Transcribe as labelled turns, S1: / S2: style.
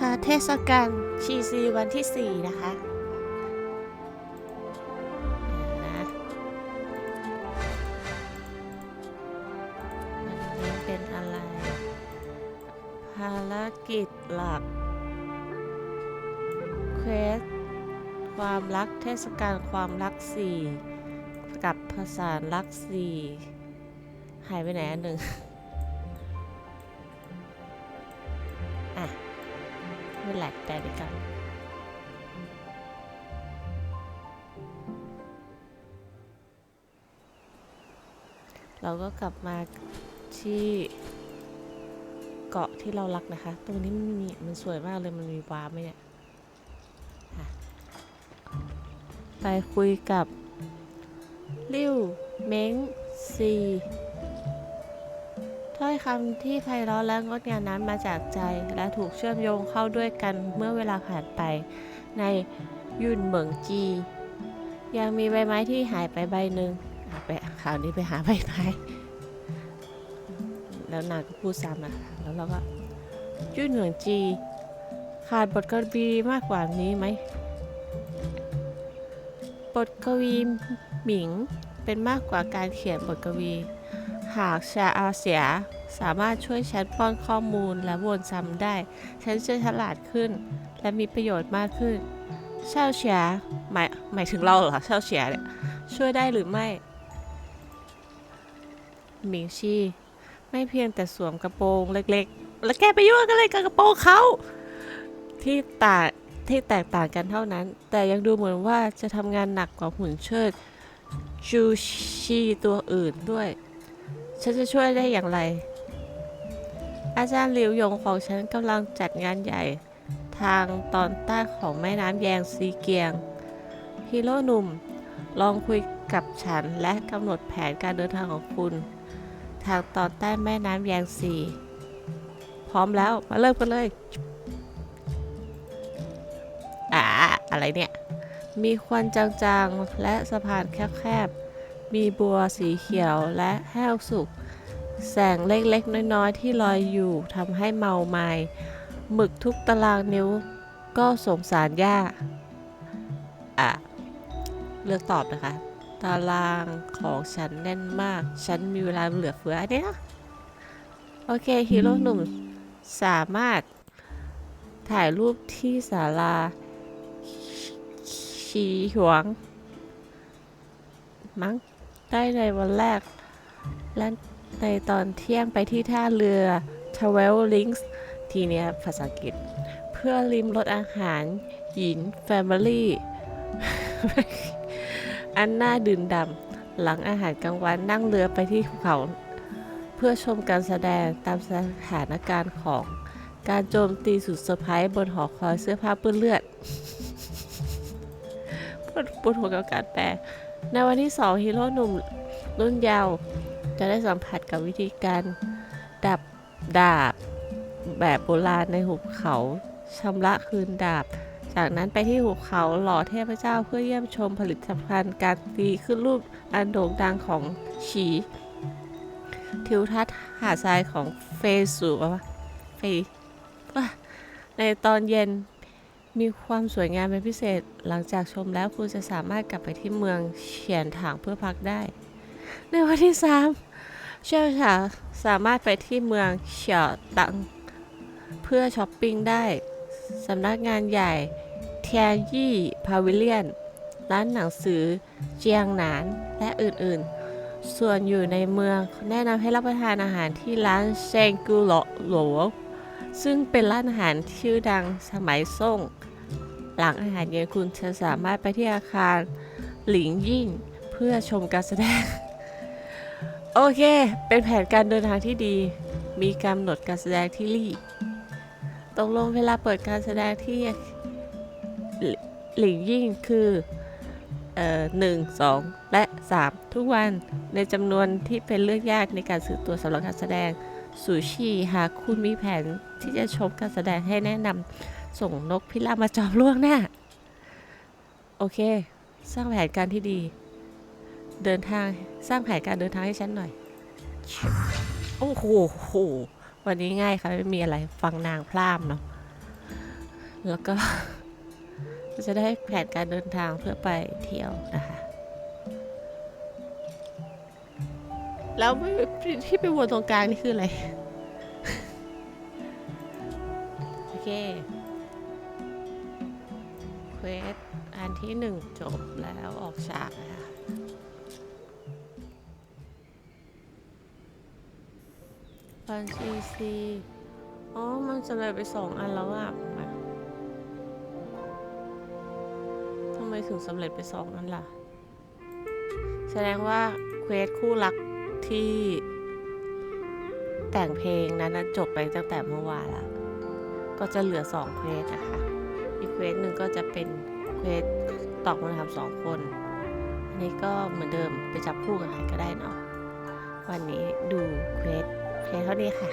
S1: คะ เทศกาลชีซีวันที่ 4 นะคะมันเป็นอะไร ภารกิจหลัก เควส ความรักเทศกาลความรัก4กับภาษารัก4หายไปไหนอันหนึ่ง ไม่แหลกแต่ดีกันเราก็กลับมาที่เกาะที่เรารักนะคะ ตรงนี้มันมีมันสวยมากเลยมันมีวาร์ไหมเนี่ยอะไปคุยกับริวเม้งซี ถ้อยคำที่ไพเราะและงดงามนั้นมาจากใจ และถูกเชื่อมโยงเข้าด้วยกันเมื่อเวลาผ่านไป ในยุนเหมิงจี ยังมีใบไม้ที่หายไปใบหนึ่งอะไปข่าวนี้ไปหาใบไม้แล้วนางก็พูดซ้ำนะคะแล้วเราก็ยุ่นเหมืองจี ขาดบทกวีมากกว่านี้ไหมบทกวีหมิงเป็นมากกว่าการเขียนบทกวี หากชาอาเสียสามารถช่วยฉันป้อนข้อมูลและวนซ้ำได้ ฉันจะฉลาดขึ้น และมีประโยชน์มากขึ้นเช่าเฉียหมายหมายถึงเราเหรอเช่าเฉียเนี่ยช่วยได้หรือไม่หมิงชีไม่เพียงแต่สวมกระโปรงเล็กๆ แล้วแกไปยุ่งกันเลยกับกระโปรงเขาที่ต่างที่แตกต่างกันเท่านั้น แต่ยังดูเหมือนว่าจะทำงานหนักกว่าหุ่นเชิดจูชีตัวอื่นด้วย ฉันจะช่วยได้อย่างไร อาจารย์หลิวหยงของฉันกำลังจัดงานใหญ่ ทางตอนใต้ของแม่น้ำแยงซีเกียง ฮีโร่หนุ่ม ลองคุยกับฉันและกำหนดแผนการเดินทางของคุณ ทางตอนใต้แม่น้ำแยงซี พร้อมแล้วมาเริ่มกันเลยอ่าอะไรเนี่ย มีควันจางๆ และสะพานแคบๆ มีบัวสีเขียวและแห้วสุก แสงเล็กๆ น้อยๆ ที่ลอยอยู่ทำให้เมาไมา้หมึกทุกตารางนิ้วก็สงสารย่าอะ เลือกตอบนะคะ ตารางของฉันแน่นมาก ฉันมีเวลาเหลือเฟืออันนี้ยโอเคฮีโร่หนุ่มสามารถถ่ายรูปที่ศาลาชีหวงมั้ง ได้ในวันแรก และในตอนเที่ยงไปที่ท่าเรือ Travel Links ทีเนี้ยภาษาอังกฤษ เพื่อริมรถอาหาร หยิน Family อันน่าดื่นดำหลังอาหารกลางวันนั่งเรือไปที่ภูเขา เพื่อชมการแสดงตามสถานการณ์ของการโจมตีสุดเซอร์ไพรส์บนหอคอยเสื้อผ้าเปื้อนเลือดปวดปวดหัวกับการแปล ในวันที่สองฮีโร่หนุ่มรุ่นเยาว์จะได้สัมผัสกับวิธีการดับดาบแบบโบราณในหุบเขาชำระคืนดาบ จากนั้นไปที่หุบเขาหล่อเทพเจ้าเพื่อเยี่ยมชมผลิตภัณฑ์การตีขึ้นรูปอันโด่งดังของฉีทิวทัศน์หาดทรายของเฟสูวะเฟในตอนเย็น มีความสวยงามเป็นพิเศษ หลังจากชมแล้วคุณจะสามารถกลับไปที่เมืองเฉียนถางเพื่อพักได้ ในวันที่สามเชี่ยวชาสามารถไปที่เมืองเฉียวตัง เพื่อช้อปปิ้งได้ สำนักงานใหญ่เทียนยี่พาวิเลียน ร้านหนังสือเจียงหนาน และอื่นๆ ส่วนอยู่ในเมืองแนะนำให้รับประทานอาหารที่ร้านเซงกูหลโหลซึ่งเป็นร้านอาหารชื่อดังสมัยซ่ง หลังอาหารเย็นคุณจะสามารถไปที่อาคารหลิงยิ่งเพื่อชมการแสดง โอเค เป็นแผนการเดินทางที่ดี มีกำหนดการแสดงที่ลี่ตกลงเวลาเปิดการแสดงที่หลิงยิ่งคือเอ่อหนึ่งสองและสามทุกวันในจำนวนที่เป็นเรื่องยากในการซื้อตัวสำหรับการแสดงซูชิหากคุณมีแผนที่จะชมการแสดงให้แนะนำ ส่งนกพิราบมาจองล่วงหน้า โอเค สร้างแผนการที่ดี เดินทางสร้างแผนการเดินทางให้ฉันหน่อย โอ้โหโหวันนี้ง่ายค่ะไม่มีอะไรฟังนางพร่ำเนาะแล้วก็จะได้แผนการเดินทางเพื่อไปเที่ยวนะคะ แล้วที่ไปวนตรงกลางนี่คืออะไร โอเค เควสอันที่หนึ่งจบแล้วออกฉากนะคะบัญชีซีอ๋อ มันสำเร็จไปสองอันแล้วอะทำไมถึงสำเร็จไปสองอันล่ะ แสดงว่าเควสคู่รักที่แต่งเพลงนั้นจบไปตั้งแต่เมื่อวานละก็จะเหลือสองเควสนะคะ อีกเควสหนึ่งก็จะเป็นเควสตอบคำถามสองคน อันนี้ก็เหมือนเดิมไปจับคู่กับใครก็ได้เนาะ วันนี้ดูเควสเควสเท่านี้ค่ะ